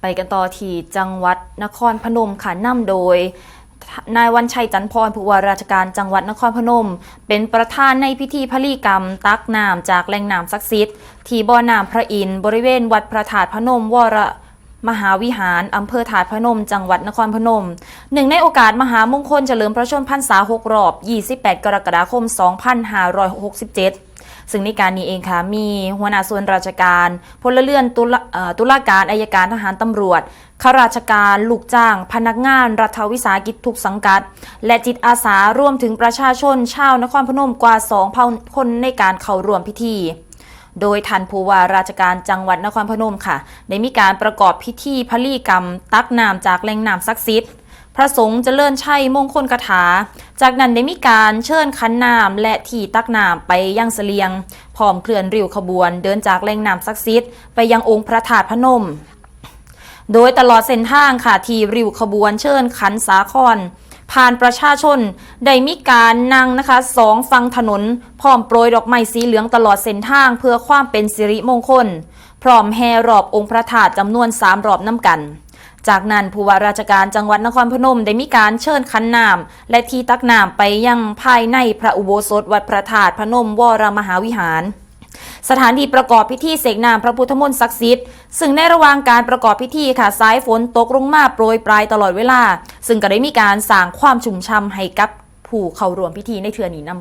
ไปกันต่อที่จังหวัดนครพนมค่ะนำโดยนายวันชัยจันทร์พรผู้ว่าราชการจังหวัดนครพนม เป็นประธานในพิธีพลีกรรม ตักน้ำจากแหล่งน้ำศักดิ์สิทธิ์ที่บ่อน้ำพระอินทร์บริเวณวัดพระธาตุพนมวรมหาวิหารอำเภอถาดพนม จังหวัดนครพนม หนึ่งในโอกาสมหามงคลเฉลิมพระชนมพรรษา 6 รอบ 28 กรกฎาคม 2567 ซึ่งในการนี้เองค่ะมีหัวหน้าส่วนราชการพลเรือนตุลาการอายการทหารตำรวจข้าราชการลูกจ้าง พนักงาน รัฐวิสาหกิจทุกสังกัด และจิตอาสารวมถึงประชาชนชาวนครพนมกว่า2,000คนในการเข้าร่วมพิธีโดยทันผู้ว่าราชการจังหวัดนครพนมค่ะ ได้มีการประกอบพิธีพลีกรรม ตักน้ำจากแหล่งน้ำศักดิ์สิทธิ์ ระสงฆ์เจริญชัยมงคลคาถา จากนั้นได้มีการเชิญขันน้ำและที่ตักน้ำไปยังเสลียง พร้อมเคลื่อนริ้วขบวน เดินจากแหล่งน้ำศักดิ์สิทธิ์ไปยังองค์พระธาตุพนม โดยตลอดเส้นทางค่ะที่ริ้วขบวนเชิญขันสาครผ่านประชาชนได้มีการนั่งนะคะสองฝั่งถนน พร้อมโปรยดอกไม้สีเหลืองตลอดเส้นทางเพื่อความเป็นสิริมงคล พร้อมแห่รอบองค์พระธาตุจำนวนสามรอบน้ำกัน จากนั้นผู้ว่าราชการจังหวัดนครพนมได้มีการเชิญขันน้ำและที่ตักน้ำไปยังภายในพระอุโบสถวัดพระธาตุพนมวรมหาวิหารสถานที่ประกอบพิธีเสกน้ำพระพุทธมนต์ศักดิ์สิทธิ์ ซึ่งในระหว่างการประกอบพิธีค่ะสายฝนตกลงมาโปรยปลายตลอดเวลา ซึ่งก็ได้มีการสร้างความชุ่มช่ำให้กับผู้เข้าร่วมพิธีในเทือนี้นำ